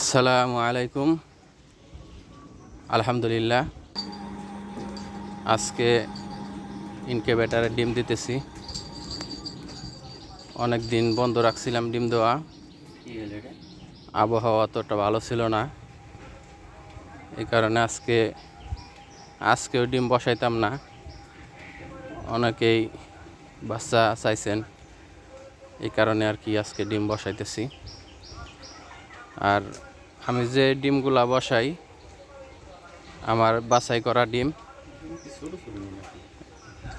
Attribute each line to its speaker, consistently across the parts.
Speaker 1: আসসালামু আলাইকুম। আলহামদুলিল্লাহ। আজকে ইনকেবেটারে ডিম দিতেছি। অনেক দিন বন্ধ রাখছিলাম ডিম দেওয়া। আবহাওয়া অতটা ভালো ছিল না। এই কারণে আজকে আজকেও ডিম বসাইতাম না। অনেকেই বাচ্চা চাইছেন। এই কারণে আর কি আজকে ডিম বসাইতেছি। আর আমি যে ডিমগুলা বসাই, আমার বাছাই করা ডিম।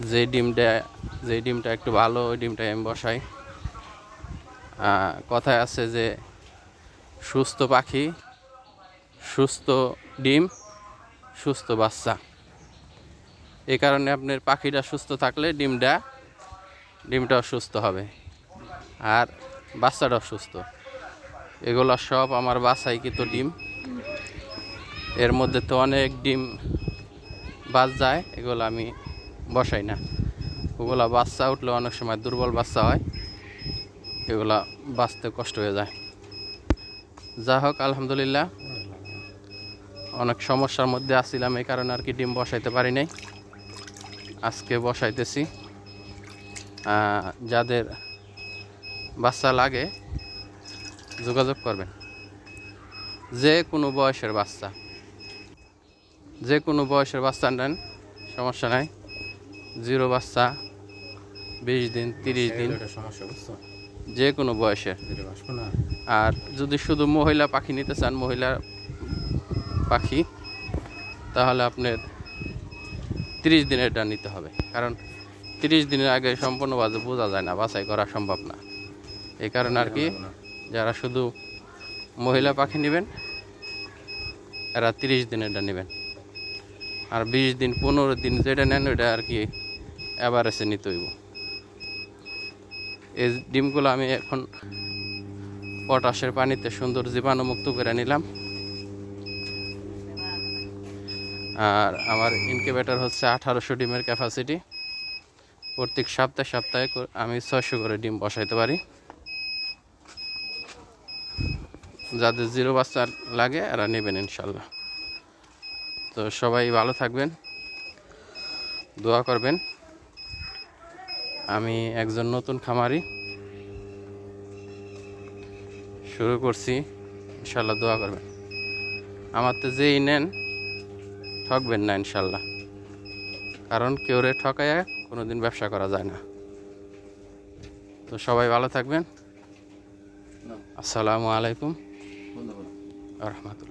Speaker 1: যে ডিমটা যে ডিমটা একটু ভালো, ওই ডিমটাই আমি বসাই। কথায় আছে যে, সুস্থ পাখি, সুস্থ ডিম, সুস্থ বাচ্চা। এই কারণে আপনার পাখিটা সুস্থ থাকলে ডিমটা, ডিমটাও সুস্থ হবে। আর বাচ্চাটাও সুস্থ। এগুলো সব আমার বাসাইকৃত ডিম। এর মধ্যে তো অনেক ডিম বাদ যায়, এগুলো আমি বসাই না। ওগুলা বাচ্চা উঠলে অনেক সময় দুর্বল বাচ্চা হয়, এগুলা বাঁচতে কষ্ট হয়ে যায়। যা হোক আলহামদুলিল্লাহ। অনেক সমস্যার মধ্যে আসছিলাম এই কারণে আর কি ডিম বসাইতে পারি নাই। আজকে বসাইতেছি। যাদের বাচ্চা লাগে যোগাযোগ করবেন। যে কোনো বয়সের বাচ্চা। যে কোনো বয়সের বাচ্চা নেন সমস্যা নাই। জিরো বাচ্চা বিশ দিন তিরিশ দিন। যে কোনো বয়সের। আর যদি শুধু মহিলা পাখি নিতে চান মহিলা পাখি তাহলে আপনার তিরিশ দিনের দিনেরটা নিতে হবে। কারণ তিরিশ দিনের আগে সম্পূর্ণভাবে বোঝা যায় না বাছাই করা সম্ভব না। এই কারণে আর কি যারা শুধু মহিলা পাখি নেবেন, এরা তিরিশ দিনেরটা নেবেন। আর বিশ দিন, পনেরো দিন যেটা নেন, ওইটা আর কি অ্যাভারেজে নিতে হইব। এই ডিমগুলো আমি এখন পটাশের পানিতে সুন্দর জীবাণুমুক্ত করে নিলাম। আর আমার ইনকিউবেটর হচ্ছে আঠারোশো ডিমের ক্যাপাসিটি প্রত্যেক সপ্তাহে সপ্তাহে আমি ছয়শো করে ডিম বসাইতে পারি। যাদের জিরো বাচ্চা লাগে এরা নেবেন ইনশাল্লাহ। তো সবাই ভালো থাকবেন দোয়া করবেন। আমি একজন নতুন খামারি। শুরু করছি ইনশাল্লাহ দোয়া করবেন। আমার তো যেই নেন ঠকবেন না ইনশাল্লাহ। কারণ কেউ রে ঠকায় কোনো দিন ব্যবসা করা যায় না। তো সবাই ভালো থাকবেন। আসসালামু আলাইকুম।
Speaker 2: বন্ধ করো
Speaker 1: রহমতুল্লাহ